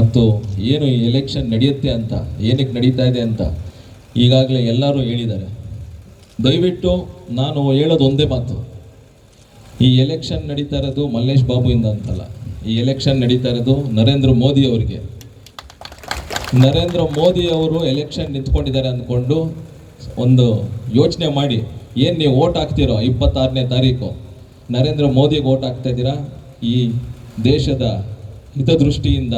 ಮತ್ತು ಏನು ಎಲೆಕ್ಷನ್ ನಡೆಯುತ್ತೆ ಅಂತ, ಏನಕ್ಕೆ ನಡೀತಾ ಇದೆ ಅಂತ ಈಗಾಗಲೇ ಎಲ್ಲರೂ ಹೇಳಿದ್ದಾರೆ. ದಯವಿಟ್ಟು ನಾನು ಹೇಳೋದು ಒಂದೇ ಮಾತು. ಈ ಎಲೆಕ್ಷನ್ ನಡೀತಾ ಇರೋದು ಮಲ್ಲೇಶ್ ಇಂದ ಅಂತಲ್ಲ. ಈ ಎಲೆಕ್ಷನ್ ನಡೀತಾ ಇರೋದು ನರೇಂದ್ರ ಮೋದಿ ಅವರಿಗೆ. ನರೇಂದ್ರ ಮೋದಿ ಅವರು ಎಲೆಕ್ಷನ್ ನಿಂತ್ಕೊಂಡಿದ್ದಾರೆ ಅಂದ್ಕೊಂಡು ಒಂದು ಯೋಚನೆ ಮಾಡಿ, ಏನು ನೀವು ಓಟ್ ಹಾಕ್ತಿರೋ ಇಪ್ಪತ್ತಾರನೇ ತಾರೀಕು, ನರೇಂದ್ರ ಮೋದಿಗೆ ಓಟ್ ಹಾಕ್ತಾ ಇದ್ದೀರಾ? ಈ ದೇಶದ ಹಿತದೃಷ್ಟಿಯಿಂದ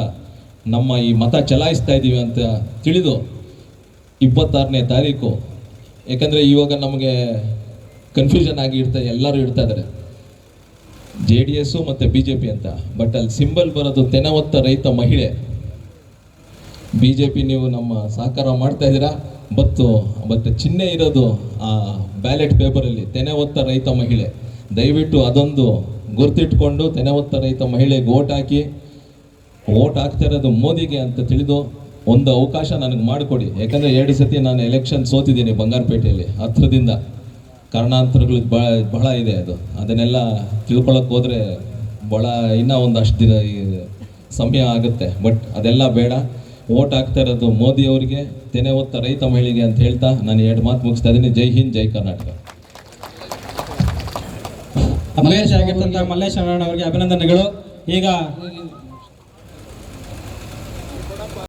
ನಮ್ಮ ಈ ಮತ ಚಲಾಯಿಸ್ತಾ ಇದ್ದೀವಿ ಅಂತ ತಿಳಿದು ಇಪ್ಪತ್ತಾರನೇ ತಾರೀಕು. ಯಾಕಂದರೆ ಇವಾಗ ನಮಗೆ ಕನ್ಫ್ಯೂಷನ್ ಆಗಿ ಇರ್ತಾ ಎಲ್ಲರೂ ಇಡ್ತಾ ಇದ್ದಾರೆ ಜೆ ಡಿ ಎಸ್ಸು ಮತ್ತು ಬಿ ಜೆ ಪಿ ಅಂತ. ಬಟ್ ಅಲ್ಲಿ ಸಿಂಬಲ್ ಬರೋದು ತೆನವತ್ತ ರೈತ ಮಹಿಳೆ. ಬಿ ಜೆ ಪಿ ನೀವು ನಮ್ಮ ಸಹಕಾರ ಮಾಡ್ತಾ ಇದ್ದೀರಾ? ಬತ್ತು ಮತ್ತು ಚಿಹ್ನೆ ಇರೋದು ಆ ಬ್ಯಾಲೆಟ್ ಪೇಪರಲ್ಲಿ ತೆನೆ ಒತ್ತ ರೈತ ಮಹಿಳೆ. ದಯವಿಟ್ಟು ಅದೊಂದು ಗುರ್ತಿಟ್ಕೊಂಡು ತೆನೆ ಒತ್ತ ರೈತ ಮಹಿಳೆಗೆ ಓಟ್ ಹಾಕಿ. ಓಟ್ ಹಾಕ್ತಾ ಇರೋದು ಮೋದಿಗೆ ಅಂತ ತಿಳಿದು ಒಂದು ಅವಕಾಶ ನನಗೆ ಮಾಡಿಕೊಡಿ. ಯಾಕಂದರೆ ಎರಡು ಸತಿ ನಾನು ಎಲೆಕ್ಷನ್ ಸೋತಿದ್ದೀನಿ ಬಂಗಾರಪೇಟೆಯಲ್ಲಿ, ಹತ್ರದಿಂದ. ಕಾರಣಾಂತರಗಳು ಬಹಳ ಬಹಳ ಇದೆ ಅದು. ಅದನ್ನೆಲ್ಲ ತಿಳ್ಕೊಳಕ್ಕೆ ಹೋದರೆ ಭಾಳ ಇನ್ನೂ ಒಂದಷ್ಟು ದಿನ ಸಮಯ ಆಗುತ್ತೆ. ಬಟ್ ಅದೆಲ್ಲ ಬೇಡ. ಓಟ್ ಹಾಕ್ತಾ ಇರೋದು ಮೋದಿ ಅವರಿಗೆ, ತೆನೆ ಹೊತ್ತ ರೈತ ಮಹಿಳೆಗೆ ಅಂತ ಹೇಳ್ತಾ ನಾನು ಎರಡು ಮಾತು ಮುಗಿಸ್ತಾ ಇದ್ದೀನಿ. ಜೈ ಹಿಂದ್, ಜೈ ಕರ್ನಾಟಕ. ಮಲ್ಲೇಶ್ ಆಗಿರ್ತಂತ ಮಲ್ಲೇಶ್ ಅವರಿಗೆ ಅಭಿನಂದನೆಗಳು. ಈಗ